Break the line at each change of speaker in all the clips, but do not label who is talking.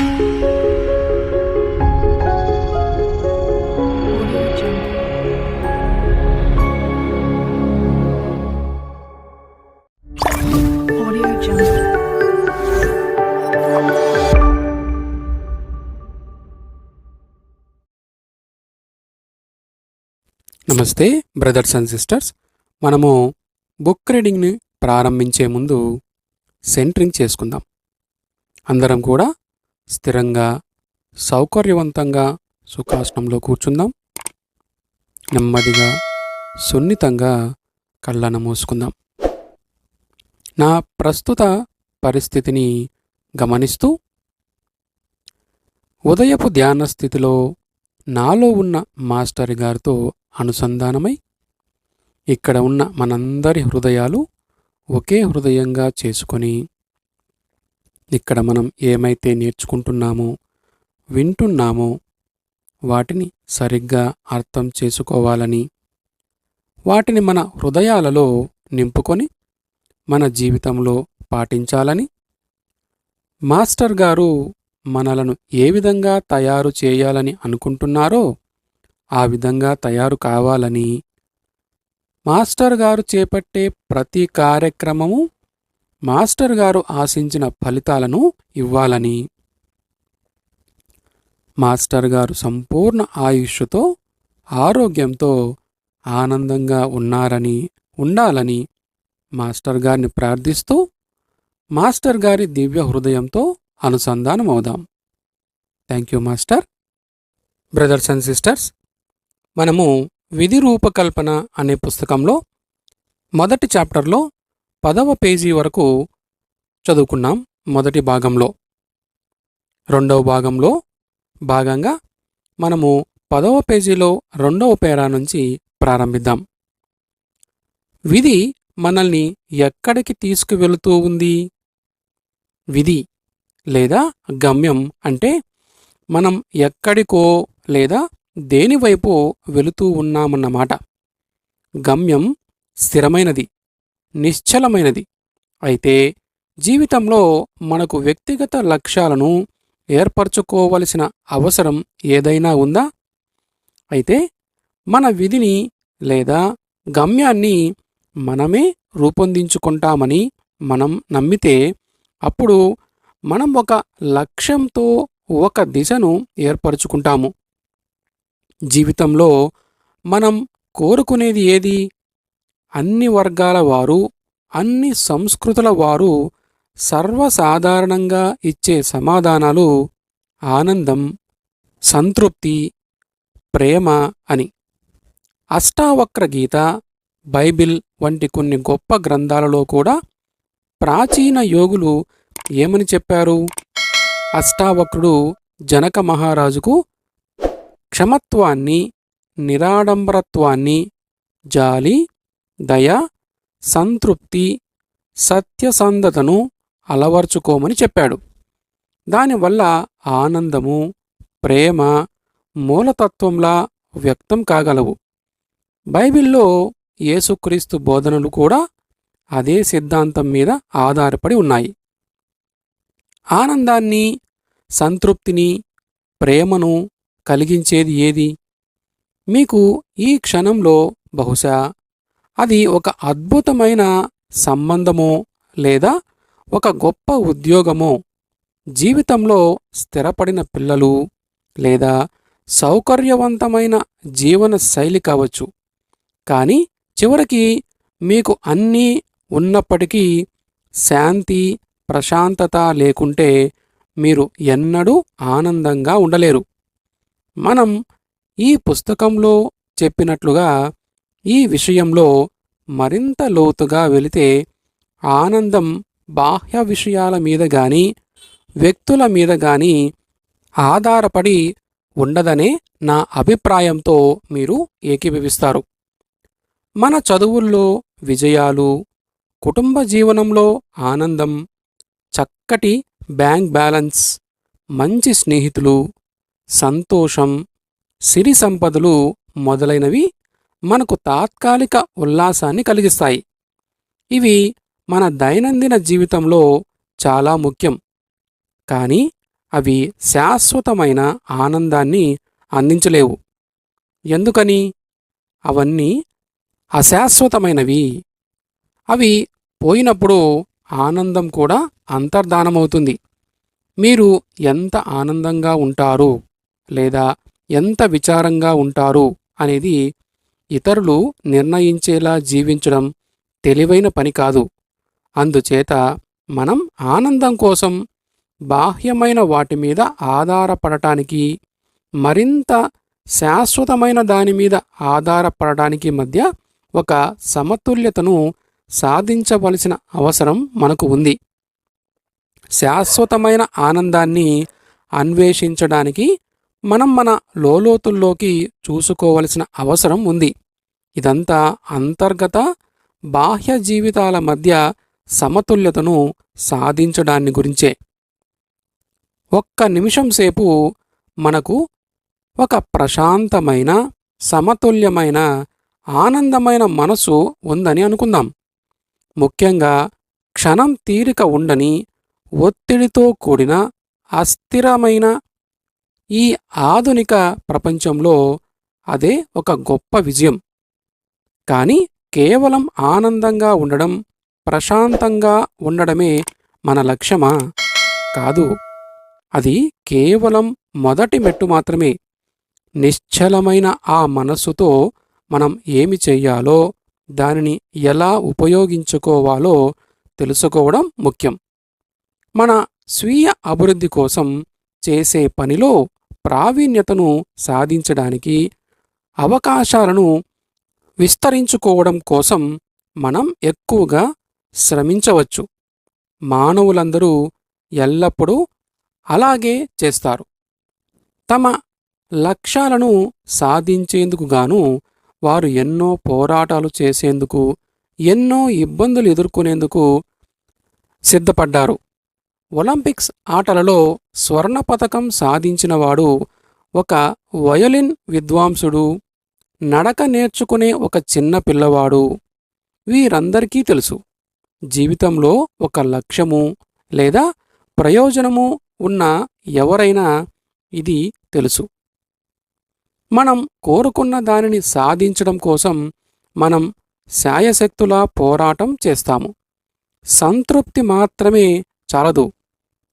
నమస్తే brothers and sisters. మనము book రీడింగ్ని ప్రారంభించే ముందు సెంటరింగ్ చేసుకుందాం. అందరం కూడా స్థిరంగా సౌకర్యవంతంగా సుఖాసనంలో కూర్చుందాం. నెమ్మదిగా సున్నితంగా కళ్ళను మూసుకుందాం. నా ప్రస్తుత పరిస్థితిని గమనిస్తూ ఉదయపు ధ్యాన స్థితిలో నాలో ఉన్న మాస్టర్ గారితో అనుసంధానమై ఇక్కడ ఉన్న మనందరి హృదయాలు ఒకే హృదయంగా చేసుకొని ఇక్కడ మనం ఏమైతే నేర్చుకుంటున్నామో వింటున్నామో వాటిని సరిగ్గా అర్థం చేసుకోవాలని వాటిని మన హృదయాలలో నింపుకొని మన జీవితంలో పాటించాలని మాస్టర్ గారు మనలను ఏ విధంగా తయారు చేయాలని అనుకుంటున్నారో ఆ విధంగా తయారు కావాలని మాస్టర్ గారు చేపట్టే ప్రతి కార్యక్రమము మాస్టర్ గారు ఆశించిన ఫలితాలను ఇవ్వాలని. మాస్టర్ గారు సంపూర్ణ ఆయుష్తో ఆరోగ్యంతో ఆనందంగా ఉన్నారని ఉండాలని మాస్టర్ గారిని ప్రార్థిస్తూ మాస్టర్ గారి దివ్య హృదయంతో అనుసంధానం అవుదాం. Thank you master. Brothers and sisters మనము విధి రూపకల్పన అనే పుస్తకంలో మొదటి చాప్టర్లో పదవ పేజీ వరకు చదువుకున్నాం మొదటి భాగంలో. రెండవ భాగంలో భాగంగా మనము పదవ పేజీలో రెండవ పేరా నుంచి ప్రారంభిద్దాం. విధి మనల్ని ఎక్కడికి తీసుకువెళుతూ ఉంది? విధి లేదా గమ్యం అంటే మనం ఎక్కడికో లేదా దేనివైపు వెళుతూ ఉన్నామన్నమాట. గమ్యం స్థిరమైనది. నిశ్చలమైనది. అయితే జీవితంలో మనకు వ్యక్తిగత లక్ష్యాలను ఏర్పరచుకోవలసిన అవసరం ఏదైనా ఉందా? అయితే మన విధిని లేదా గమ్యాన్ని మనమే రూపొందించుకుంటామని మనం నమ్మితే అప్పుడు మనం ఒక లక్ష్యంతో ఒక దిశను ఏర్పరచుకుంటాము. జీవితంలో మనం కోరుకునేది ఏది? అన్ని వర్గాల వారు అన్ని సంస్కృతుల వారు సర్వసాధారణంగా ఇచ్చే సమాధానాలు ఆనందం సంతృప్తి ప్రేమ అని. అష్టావక్ర గీత బైబిల్ వంటి కొన్ని గొప్ప గ్రంథాలలో కూడా ప్రాచీన యోగులు ఏమని చెప్పారు? అష్టావక్రుడు జనక మహారాజుకు క్షమత్వాన్ని నిరాడంబరత్వాన్ని జాలి దయ సంతృప్తి సత్యసంధతను అలవర్చుకోమని చెప్పాడు. దానివల్ల ఆనందము ప్రేమ మూలతత్వంలా వ్యక్తం కాగలవు. బైబిల్లో యేసుక్రీస్తు బోధనలు కూడా అదే సిద్ధాంతం మీద ఆధారపడి ఉన్నాయి. ఆనందాన్ని సంతృప్తిని ప్రేమను కలిగించేది ఏది? మీకు ఈ క్షణంలో బహుశా అది ఒక అద్భుతమైన సంబంధమో లేదా ఒక గొప్ప ఉద్యోగమో? జీవితంలో స్థిరపడిన పిల్లలు లేదా సౌకర్యవంతమైన జీవన శైలి కావచ్చు. కానీ చివరికి మీకు అన్నీ ఉన్నప్పటికీ శాంతి ప్రశాంతత లేకుంటే మీరు ఎన్నడూ ఆనందంగా ఉండలేరు. మనం ఈ పుస్తకంలో చెప్పినట్లుగా ఈ విషయంలో మరింత లోతుగా వెళితే ఆనందం బాహ్య విషయాల మీద గాని వ్యక్తుల మీద గాని ఆధారపడి ఉండదనే నా అభిప్రాయంతో మీరు ఏకీభవిస్తారు. మన చదువుల్లో విజయాలు కుటుంబ జీవనంలో ఆనందం చక్కటి బ్యాంక్ బ్యాలెన్స్ మంచి స్నేహితులు సంతోషం సిరి సంపదలు మొదలైనవి మనకు తాత్కాలిక ఉల్లాసాన్ని కలిగిస్తాయి. ఇవి మన దైనందిన జీవితంలో చాలా ముఖ్యం. కానీ అవి శాశ్వతమైన ఆనందాన్ని అందించలేవు. ఎందుకని? అవన్నీ అశాశ్వతమైనవి. అవి పోయినప్పుడు ఆనందం కూడా అంతర్ధానమవుతుంది. మీరు ఎంత ఆనందంగా ఉంటారు లేదా ఎంత విచారంగా ఉంటారు అనేది ఇతరులు నిర్ణయించేలా జీవించడం తెలివైన పని కాదు. అందుచేత మనం ఆనందం కోసం బాహ్యమైన వాటి మీద ఆధారపడటానికి మరింత శాశ్వతమైన దాని మీద ఆధారపడటానికి మధ్య ఒక సమతుల్యతను సాధించవలసిన అవసరం మనకు ఉంది. శాశ్వతమైన ఆనందాన్ని అన్వేషించడానికి మనం మన లోలోతుల్లోకి చూసుకోవలసిన అవసరం ఉంది. ఇదంతా అంతర్గత బాహ్య జీవితాల మధ్య సమతుల్యతను సాధించడాన్ని గురించే. ఒక్క నిమిషం సేపు మనకు ఒక ప్రశాంతమైన సమతుల్యమైన ఆనందమైన మనసు ఉందని అనుకుందాం. ముఖ్యంగా క్షణం తీరిక ఉండని ఒత్తిడితో కూడిన అస్థిరమైన ఈ ఆధునిక ప్రపంచంలో అదే ఒక గొప్ప విజయం. కానీ కేవలం ఆనందంగా ఉండడం ప్రశాంతంగా ఉండడమే మన లక్ష్యమా? కాదు. అది కేవలం మొదటి మెట్టు మాత్రమే. నిశ్చలమైన ఆ మనస్సుతో మనం ఏమి చెయ్యాలో దానిని ఎలా ఉపయోగించుకోవాలో తెలుసుకోవడం ముఖ్యం. మన స్వీయ అభివృద్ధి కోసం చేసే పనిలో ప్రావీణ్యతను సాధించడానికి అవకాశాలను విస్తరించుకోవడం కోసం మనం ఎక్కువగా శ్రమించవచ్చు. మానవులందరూ ఎల్లప్పుడూ అలాగే చేస్తారు. తమ లక్ష్యాలను సాధించేందుకు గాను వారు ఎన్నో పోరాటాలు చేసేందుకు ఎన్నో ఇబ్బందులు ఎదుర్కొనేందుకు సిద్ధపడ్డారు. ఒలింపిక్స్ ఆటలలో స్వర్ణ పతకం సాధించినవాడు ఒక వయోలిన్ విద్వాంసుడు. నడక నేర్చుకునే ఒక చిన్న పిల్లవాడు. వీరందరికీ తెలుసు జీవితంలో ఒక లక్ష్యము లేదా ప్రయోజనము ఉన్న ఎవరైనా ఇది తెలుసు. మనం కోరుకున్న దానిని సాధించడం కోసం మనం శాయశక్తులా పోరాటం చేస్తాము. సంతృప్తి మాత్రమే చాలదు.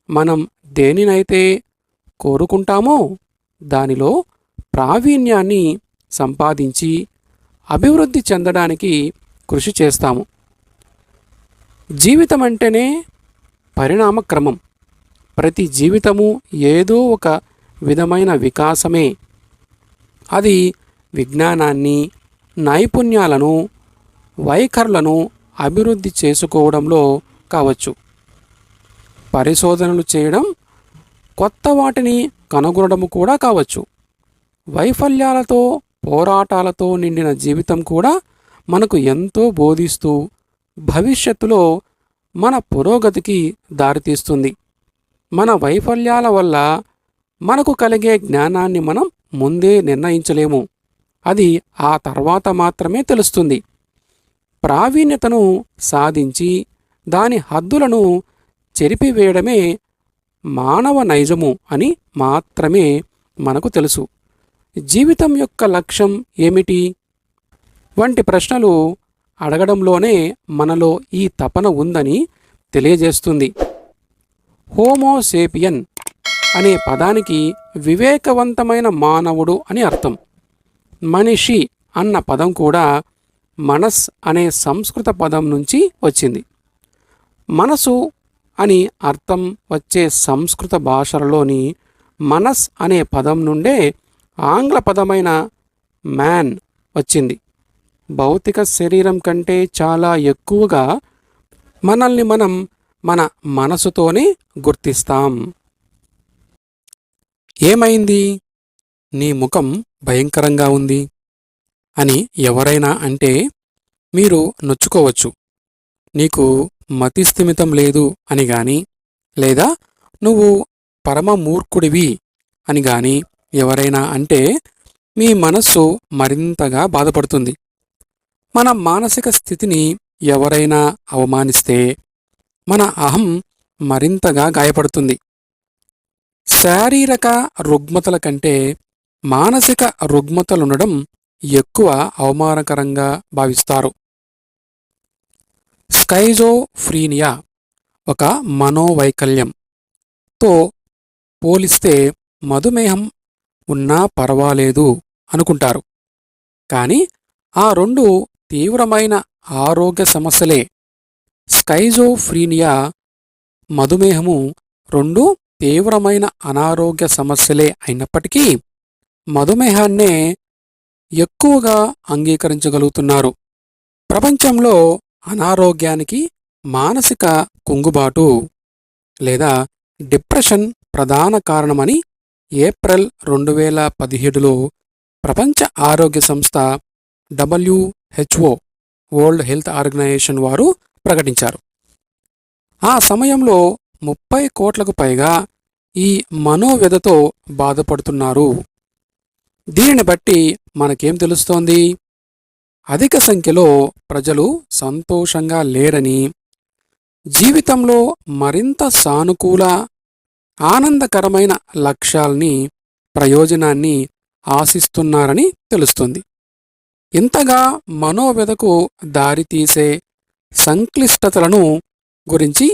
మనం దేనినైతే కోరుకుంటామో దానిలో ప్రావీణ్యాన్ని సంపాదించి అభివృద్ధి చెందడానికి కృషి చేస్తాము. జీవితం అంటేనే పరిణామక్రమం. ప్రతి జీవితము ఏదో ఒక విధమైన వికాసమే. అది విజ్ఞానాన్ని నైపుణ్యాలను వైఖరులను అభివృద్ధి చేసుకోవడంలో కావచ్చు. పరిశోధనలు చేయడం కొత్త వాటిని కనుగొనడము కూడా కావచ్చు. వైఫల్యాలతో పోరాటాలతో నిండిన జీవితం కూడా మనకు ఎంతో బోధిస్తూ భవిష్యత్తులో మన పురోగతికి దారితీస్తుంది. మన వైఫల్యాల వల్ల మనకు కలిగే జ్ఞానాన్ని మనం ముందే నిర్ణయించలేము. అది ఆ తర్వాత మాత్రమే తెలుస్తుంది. ప్రావీణ్యతను సాధించి దాని హద్దులను చెరిపివేయడమే మానవ నైజము అని మాత్రమే మనకు తెలుసు. జీవితం యొక్క లక్ష్యం ఏమిటి? వంటి ప్రశ్నలు అడగడంలోనే మనలో ఈ తపన ఉందని తెలియజేస్తుంది. హోమోసేపియన్ అనే పదానికి వివేకవంతమైన మానవుడు అని అర్థం. మనిషి అన్న పదం కూడా మనస్ అనే సంస్కృత పదం నుంచి వచ్చింది. మనసు అని అర్థం వచ్చే సంస్కృత భాషలలోని మనస్ అనే పదం నుండే ఆంగ్ల పదమైన మ్యాన్ వచ్చింది. భౌతిక శరీరం కంటే చాలా ఎక్కువగా మనల్ని మనం మన మనసుతోనే గుర్తిస్తాం. ఏమైంది? నీ ముఖం భయంకరంగా ఉంది అని ఎవరైనా అంటే మీరు నొచ్చుకోవచ్చు. నీకు మతిస్థిమితం లేదు అని గాని లేదా నువ్వు పరమ మూర్ఖుడివి అని గాని ఎవరైనా అంటే మీ మనస్సు మరింతగా బాధపడుతుంది. మన మానసిక స్థితిని ఎవరైనా అవమానిస్తే మన అహం మరింతగా గాయపడుతుంది. శారీరక రుగ్మతల కంటే మానసిక రుగ్మతలుండడం ఎక్కువ అవమానకరంగా భావిస్తారు. స్కైజోఫ్రీనియా ఒక మనోవైకల్యం. తో పోలిస్తే మధుమేహం ఉన్నా పర్వాలేదు అనుకుంటారు. కానీ ఆ రెండు తీవ్రమైన ఆరోగ్య సమస్యలే. స్కైజోఫ్రీనియా మధుమేహము రెండు తీవ్రమైన అనారోగ్య సమస్యలే అయినప్పటికీ మధుమేహాన్నే ఎక్కువగా అంగీకరించగలుగుతున్నారు. ప్రపంచంలో అనారోగ్యానికి మానసిక కుంగుబాటు లేదా డిప్రెషన్ ప్రధాన కారణమని ఏప్రిల్ రెండు వేల పదిహేడులో ప్రపంచ ఆరోగ్య సంస్థ డబ్ల్యూహెచ్ఓ వరల్డ్ హెల్త్ ఆర్గనైజేషన్ వారు ప్రకటించారు. ఆ సమయంలో ముప్పై కోట్లకు పైగా ఈ మనోవ్యధతో బాధపడుతున్నారు. దీనిని బట్టి మనకేం తెలుస్తోంది? అధిక సంఖ్యలో ప్రజలు సంతోషంగా లేరని జీవితంలో మరింత సానుకూల ఆనందకరమైన లక్ష్యాల్ని ప్రయోజనాన్ని ఆశిస్తున్నారని తెలుస్తుంది. ఇంతగా మనోవ్యధకు దారితీసే సంక్లిష్టతలను గురించి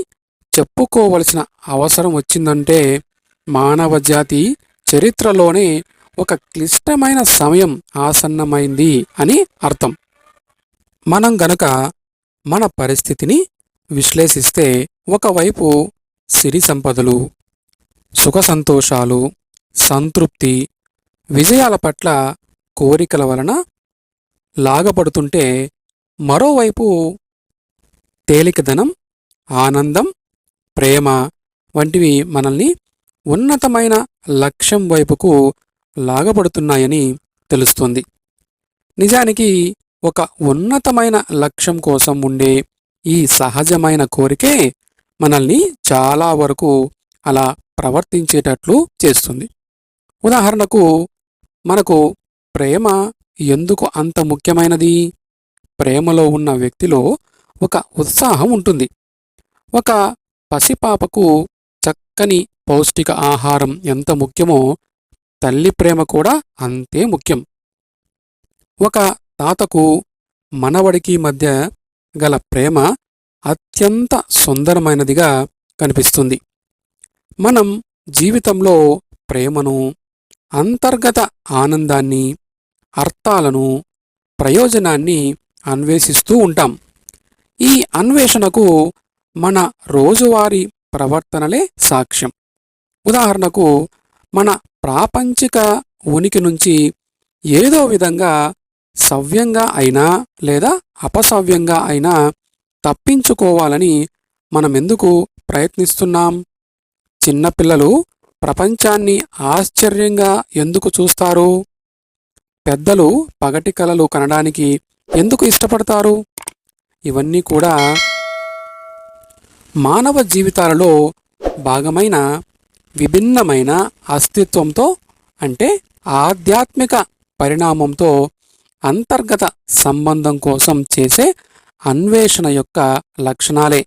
చెప్పుకోవలసిన అవసరం వచ్చిందంటే మానవ జాతి చరిత్రలోనే ఒక క్లిష్టమైన సమయం ఆసన్నమైంది అని అర్థం. మనం గనక మన పరిస్థితిని విశ్లేషిస్తే ఒకవైపు సిరి సంపదలు సుఖ సంతోషాలు సంతృప్తి విజయాల పట్ల కోరికల వలన లాగపడుతుంటే మరోవైపు తేలికదనం ఆనందం ప్రేమ వంటివి మనల్ని ఉన్నతమైన లక్ష్యం వైపుకు లాగబడుతున్నాయని తెలుస్తుంది. నిజానికి ఒక ఉన్నతమైన లక్ష్యం కోసం ఉండే ఈ సహజమైన కోరికే మనల్ని చాలా వరకు అలా ప్రవర్తించేటట్లు చేస్తుంది. ఉదాహరణకు మనకు ప్రేమ ఎందుకు అంత ముఖ్యమైనది? ప్రేమలో ఉన్న వ్యక్తిలో ఒక ఉత్సాహం ఉంటుంది. ఒక పసిపాపకు చక్కని పౌష్టిక ఆహారం ఎంత ముఖ్యమో తల్లి ప్రేమ కూడా అంతే ముఖ్యం. ఒక తాతకు మనవడికి మధ్య గల ప్రేమ అత్యంత సుందరమైనదిగా కనిపిస్తుంది. మనం జీవితంలో ప్రేమను అంతర్గత ఆనందాన్ని అర్థాలను ప్రయోజనాన్ని అన్వేషిస్తూ ఉంటాం. ఈ అన్వేషణకు మన రోజువారీ ప్రవర్తనలే సాక్ష్యం. ఉదాహరణకు మన ప్రాపంచిక ఉనికి నుంచి ఏదో విధంగా సవ్యంగా అయినా లేదా అపసవ్యంగా అయినా తప్పించుకోవాలని మనమెందుకు ప్రయత్నిస్తున్నాం? చిన్నపిల్లలు ప్రపంచాన్ని ఆశ్చర్యంగా ఎందుకు చూస్తారు? పెద్దలు పగటి కలలు కనడానికి ఎందుకు ఇష్టపడతారు? ఇవన్నీ కూడా మానవ జీవితాలలో భాగమైన విభిన్నమైన అస్తిత్వంతో అంటే ఆధ్యాత్మిక పరిణామంతో అంతర్గత సంబంధం కోసం చేసే అన్వేషణ యొక్క లక్షణాలే.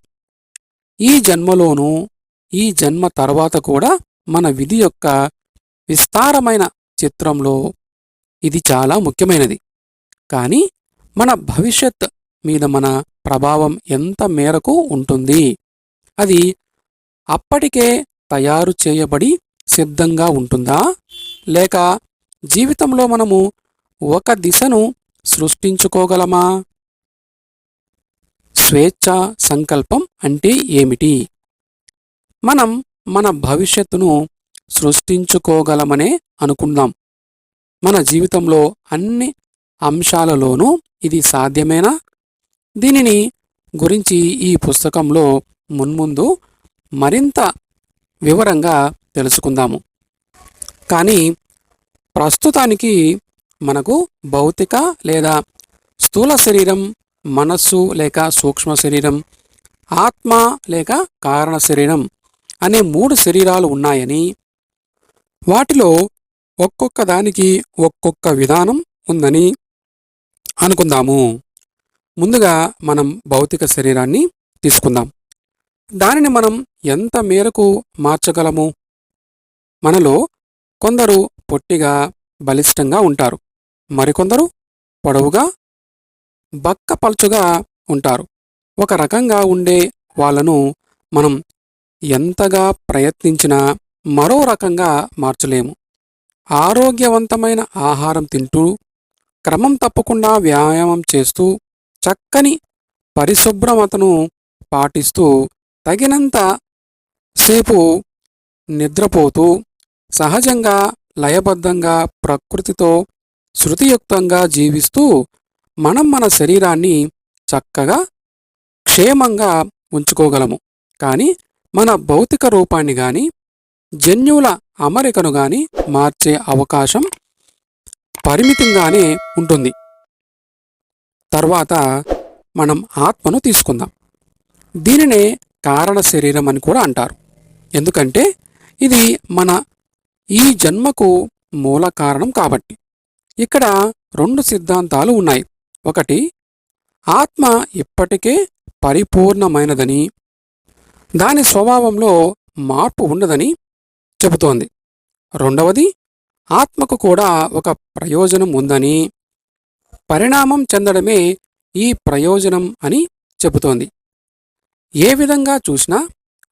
ఈ జన్మలోనూ ఈ జన్మ తర్వాత కూడా మన విధి యొక్క విస్తారమైన చిత్రంలో ఇది చాలా ముఖ్యమైనది. కానీ మన భవిష్యత్ మీద మన ప్రభావం ఎంత మేరకు ఉంటుంది? అది అప్పటికే తయారు చేయబడి సిద్ధంగా ఉంటుందా? లేక జీవితంలో మనము ఒక దిశను సృష్టించుకోగలమా? స్వేచ్ఛ సంకల్పం అంటే ఏమిటి? మనం మన భవిష్యత్తును సృష్టించుకోగలమనే అనుకుందాం. మన జీవితంలో అన్ని అంశాలలోనూ ఇది సాధ్యమేనా? దీనిని గురించి ఈ పుస్తకంలో మున్ముందు మరింత వివరంగా తెలుసుకుందాము. కానీ ప్రస్తుతానికి మనకు భౌతిక లేదా స్థూల శరీరం మనస్సు లేక సూక్ష్మ శరీరం ఆత్మ లేక కారణ శరీరం అనే మూడు శరీరాలు ఉన్నాయని వాటిలో ఒక్కొక్క దానికి ఒక్కొక్క విధానం ఉందని అనుకుందాము. ముందుగా మనం భౌతిక శరీరాన్ని తీసుకుందాం. దానిని మనం ఎంత మేరకు మార్చగలము? మనలో కొందరు పొట్టిగా బలిష్టంగా ఉంటారు. మరికొందరు పొడవుగా బక్కపల్చుగా ఉంటారు. ఒక రకంగా ఉండే వాళ్ళను మనం ఎంతగా ప్రయత్నించినా మరో రకంగా మార్చలేము. ఆరోగ్యవంతమైన ఆహారం తింటూ క్రమం తప్పకుండా వ్యాయామం చేస్తూ చక్కని పరిశుభ్రమతను పాటిస్తూ తగినంత సేపు నిద్రపోతూ సహజంగా లయబద్ధంగా ప్రకృతితో శృతియుక్తంగా జీవిస్తూ మనం మన శరీరాన్ని చక్కగా క్షేమంగా ఉంచుకోగలము. కానీ మన భౌతిక రూపాన్ని గాని జన్యువుల అమరికను గాని మార్చే అవకాశం పరిమితంగానే ఉంటుంది. తర్వాత మనం ఆత్మను తీసుకుందాం. దీనినే కారణ శరీరం అని కూడా అంటారు. ఎందుకంటే ఇది మన ఈ జన్మకు మూల కారణం కాబట్టి. ఇక్కడ రెండు సిద్ధాంతాలు ఉన్నాయి. ఒకటి ఆత్మ ఇప్పటికే పరిపూర్ణమైనదని దాని స్వభావంలో మార్పు ఉండదని చెబుతోంది. రెండవది ఆత్మకు కూడా ఒక ప్రయోజనం ఉందని పరిణామం చెందడమే ఈ ప్రయోజనం అని చెబుతోంది. ఏ విధంగా చూసినా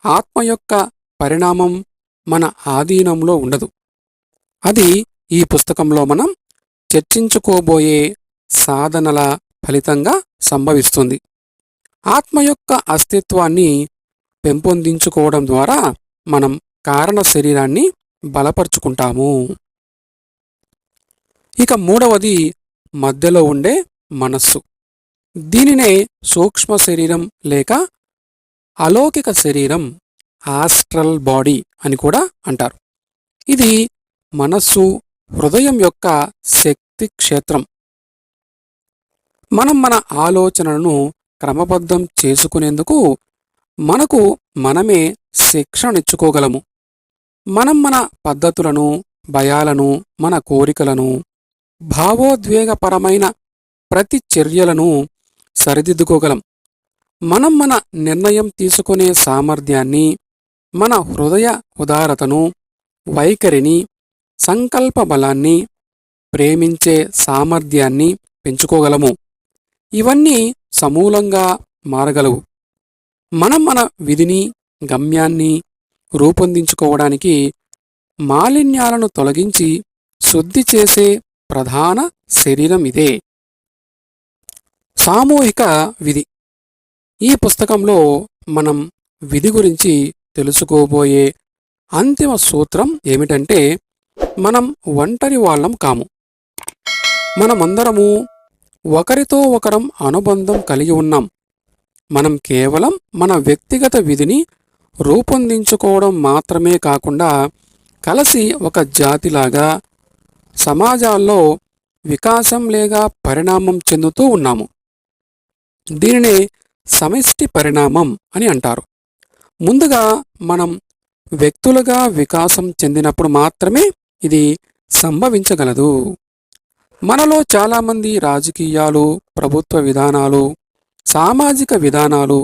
ఆత్మ యొక్క పరిణామం మన ఆధీనంలో ఉండదు. అది ఈ పుస్తకంలో మనం చర్చించుకోబోయే సాధనల ఫలితంగా సంభవిస్తుంది. ఆత్మ యొక్క అస్తిత్వాన్ని పెంపొందించుకోవడం ద్వారా మనం కారణ శరీరాన్ని బలపరుచుకుంటాము. ఇక మూడవది మధ్యలో ఉండే మనస్సు. దీనినే సూక్ష్మ శరీరం లేక అలౌకిక శరీరం ఆస్ట్రల్ బాడీ అని కూడా అంటారు. ఇది మనస్సు హృదయం యొక్క శక్తి క్షేత్రం. మనం మన ఆలోచనలను క్రమబద్ధం చేసుకునేందుకు మనకు మనమే శిక్షణిచ్చుకోగలము మనం మన పద్ధతులను భయాలను మన కోరికలను భావోద్వేగపరమైన ప్రతి చర్యలను సరిదిద్దుకోగలం. మనం మన నిర్ణయం తీసుకునే సామర్థ్యాన్ని మన హృదయ ఉదారతను వైఖరిని సంకల్ప బలాన్ని ప్రేమించే సామర్థ్యాన్ని పెంచుకోగలము. ఇవన్నీ సమూలంగా మారగలవు. మనం మన విధిని గమ్యాన్ని రూపొందించుకోవడానికి మాలిన్యాలను తొలగించి శుద్ధి చేసే ప్రధాన శరీరం ఇదే. సామూహిక విధి. ఈ పుస్తకంలో మనం విధి గురించి తెలుసుకోబోయే అంతిమ సూత్రం ఏమిటంటే మనం ఒంటరి వాళ్ళం కాము. మనమందరము ఒకరితో ఒకరం అనుబంధం కలిగి ఉన్నాం. మనం కేవలం మన వ్యక్తిగత విధిని రూపొందించుకోవడం మాత్రమే కాకుండా కలిసి ఒక జాతిలాగా సమాజాల్లో వికాసం లేదా పరిణామం చెందుతూ ఉన్నాము. దీనినే సమిష్టి పరిణామం అని అంటారు. ముందుగా మనం వ్యక్తులుగా వికాసం చెందినప్పుడు మాత్రమే ఇది సంభవించగలదు. మనలో చాలామంది రాజకీయాలు ప్రభుత్వ విధానాలు సామాజిక విధానాలు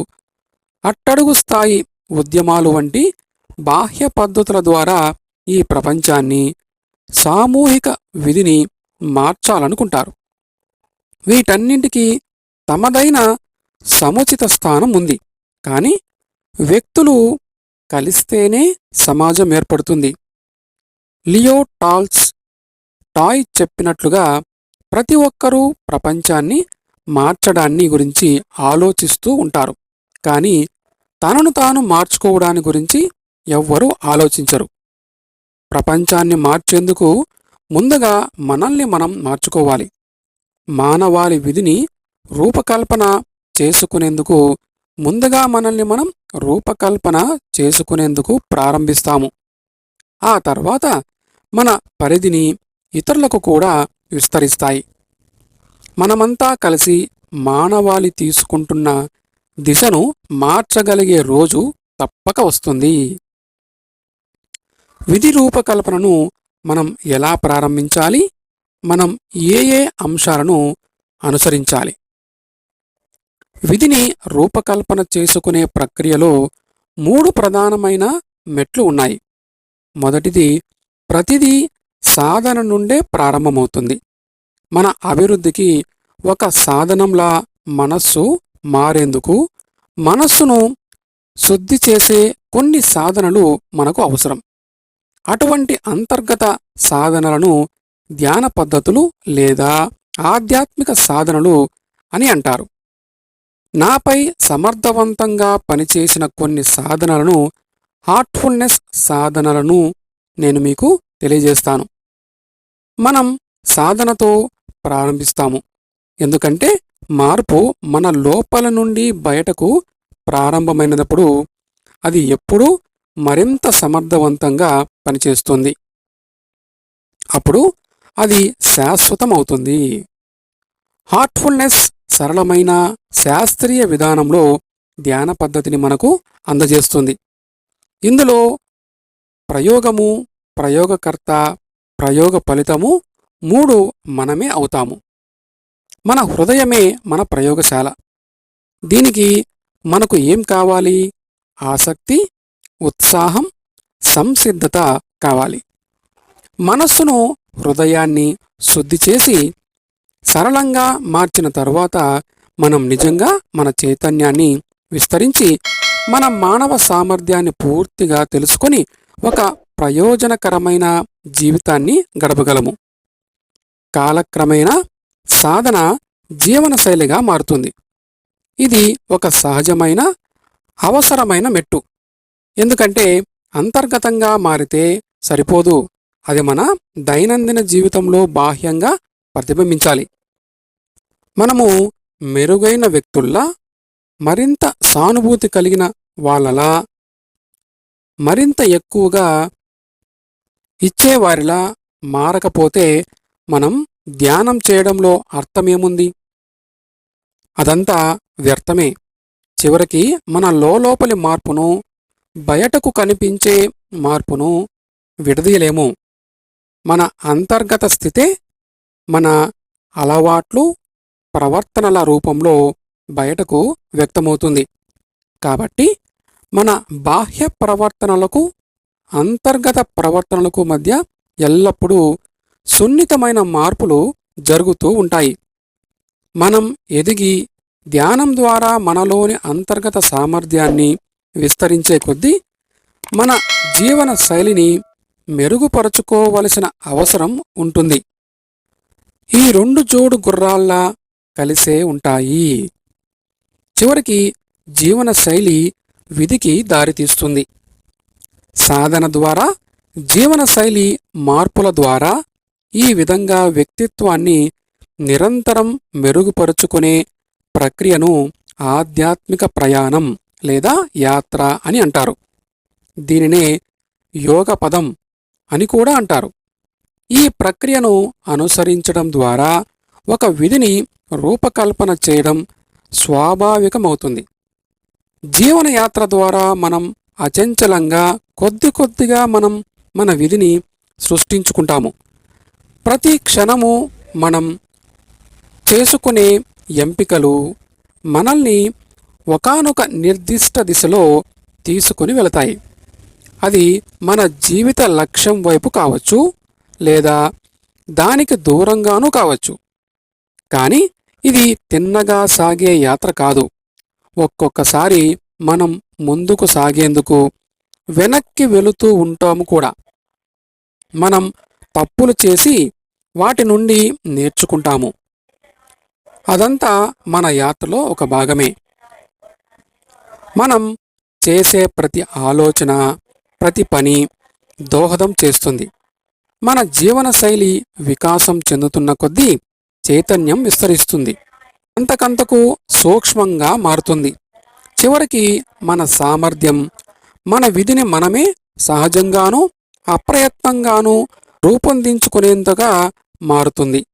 అట్టడుగు స్థాయి ఉద్యమాలు వంటి బాహ్య పద్ధతుల ద్వారా ఈ ప్రపంచాన్ని సామూహిక విధిని మార్చాలనుకుంటారు. వీటన్నింటికీ తమదైన సముచిత స్థానం ఉంది. కానీ వ్యక్తులు కలిస్తేనే సమాజం ఏర్పడుతుంది. లియో టాల్స్ టాయ్ చెప్పినట్లుగా ప్రతి ఒక్కరూ ప్రపంచాన్ని మార్చడాన్ని గురించి ఆలోచిస్తూ ఉంటారు. కానీ తనను తాను మార్చుకోవడాని గురించి ఎవ్వరూ ఆలోచించరు. ప్రపంచాన్ని మార్చేందుకు ముందుగా మనల్ని మనం మార్చుకోవాలి. మానవాళి విధిని రూపకల్పన చేసుకునేందుకు ముందుగా మనల్ని మనం రూపకల్పన చేసుకునేందుకు ప్రారంభిస్తాము. ఆ తర్వాత మన పరిధిని ఇతరులకు కూడా విస్తరిస్తాయి. మనమంతా కలిసి మానవాళి తీసుకుంటున్న దిశను మార్చగలిగే రోజు తప్పక వస్తుంది. విధి రూపకల్పనను మనం ఎలా ప్రారంభించాలి? మనం ఏ ఏ అంశాలను అనుసరించాలి? విధిని రూపకల్పన చేసుకునే ప్రక్రియలో మూడు ప్రధానమైన మెట్లు ఉన్నాయి. మొదటిది ప్రతిదీ సాధన నుండే ప్రారంభమవుతుంది. మన అభివృద్ధికి ఒక సాధనంలా మనస్సు మారేందుకు మనస్సును శుద్ధి చేసే కొన్ని సాధనలు మనకు అవసరం. అటువంటి అంతర్గత సాధనలను ధ్యాన పద్ధతులు లేదా ఆధ్యాత్మిక సాధనలు అని అంటారు. నాపై సమర్థవంతంగా పనిచేసిన కొన్ని సాధనలను హార్ట్ఫుల్నెస్ సాధనలను నేను మీకు తెలియజేస్తాను. మనం సాధనతో ప్రారంభిస్తాము. ఎందుకంటే మార్పు మన లోపల నుండి బయటకు ప్రారంభమైనప్పుడు అది ఎప్పుడూ మరింత సమర్థవంతంగా పనిచేస్తుంది. అప్పుడు అది శాశ్వతమవుతుంది. హార్ట్ఫుల్నెస్ సరళమైన శాస్త్రీయ విధానంలో ధ్యాన పద్ధతిని మనకు అందజేస్తుంది. ఇందులో ప్రయోగము ప్రయోగకర్త ప్రయోగ ఫలితము మూడు మనమే అవుతాము. మన హృదయమే మన ప్రయోగశాల. దీనికి మనకు ఏం కావాలి? ఆసక్తి ఉత్సాహం సంసిద్ధత కావాలి. మనస్సును హృదయాన్ని శుద్ధి చేసి సరళంగా మార్చిన తరువాత మనం నిజంగా మన చైతన్యాన్ని విస్తరించి మన మానవ సామర్థ్యాన్ని పూర్తిగా తెలుసుకొని ఒక ప్రయోజనకరమైన జీవితాన్ని గడపగలము. కాలక్రమేణా సాధన జీవనశైలిగా మారుతుంది. ఇది ఒక సహజమైన అవసరమైన మెట్టు. ఎందుకంటే అంతర్గతంగా మారితే సరిపోదు. అది మన దైనందిన జీవితంలో బాహ్యంగా ప్రతిబింబించాలి. మనము మెరుగైన వ్యక్తుల్లా మరింత సానుభూతి కలిగిన వాళ్ళలా మరింత ఎక్కువగా ఇచ్చేవారిలా మారకపోతే మనం ధ్యానం చేయడంలో అర్థమేముంది? అదంతా వ్యర్థమే. చివరికి మన లోపలి మార్పును బయటకు కనిపించే మార్పును విడదీయలేము. మన అంతర్గత స్థితే మన అలవాట్లు ప్రవర్తనల రూపంలో బయటకు వ్యక్తమవుతుంది. కాబట్టి మన బాహ్య ప్రవర్తనలకు అంతర్గత ప్రవర్తనలకు మధ్య ఎల్లప్పుడూ సున్నితమైన మార్పులు జరుగుతూ ఉంటాయి. మనం ఎదిగి ధ్యానం ద్వారా మనలోని అంతర్గత సామర్థ్యాన్ని విస్తరించే కొద్దీ మన జీవన శైలిని మెరుగుపరుచుకోవలసిన అవసరం ఉంటుంది. ఈ రెండు జోడు గుర్రాల్లా కలిసే ఉంటాయి. చివరికి జీవన శైలి విధికి దారితీస్తుంది. సాధన ద్వారా జీవనశైలి మార్పుల ద్వారా ఈ విధంగా వ్యక్తిత్వాన్ని నిరంతరం మెరుగుపరుచుకునే ప్రక్రియను ఆధ్యాత్మిక ప్రయాణం లేదా యాత్ర అని అంటారు. దీనినే యోగ పదం అని కూడా అంటారు. ఈ ప్రక్రియను అనుసరించడం ద్వారా ఒక విధిని రూపకల్పన చేయడం స్వాభావికమవుతుంది. జీవనయాత్ర ద్వారా మనం అచంచలంగా కొద్ది కొద్దిగా మనం మన విధిని సృష్టించుకుంటాము. ప్రతి క్షణము మనం చేసుకునే ఎంపికలు మనల్ని ఒకానొక నిర్దిష్ట దిశలో తీసుకుని వెళతాయి. అది మన జీవిత లక్ష్యం వైపు కావచ్చు లేదా దానికి దూరంగానూ కావచ్చు. కానీ ఇది తిన్నగా సాగే యాత్ర కాదు. ఒక్కొక్కసారి మనం ముందుకు సాగేందుకు వెనక్కి వెళుతూ ఉంటాము కూడా. మనం తప్పులు చేసి వాటి నుండి నేర్చుకుంటాము. అదంతా మన యాత్రలో ఒక భాగమే. మనం చేసే ప్రతి ఆలోచన ప్రతి పని దోహదం చేస్తుంది. మన జీవనశైలి వికాసం చెందుతున్న కొద్దీ చైతన్యం విస్తరిస్తుంది. అంతకంతకు సూక్ష్మంగా మారుతుంది. చివరికి మన సామర్థ్యం మన విధిని మనమే సహజంగానూ అప్రయత్నంగానూ రూపొందించుకునేంతగా మారుతుంది.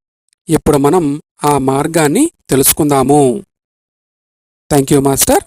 ఇప్పుడు మనం ఆ మార్గాన్ని తెలుసుకుందాము. Thank you master.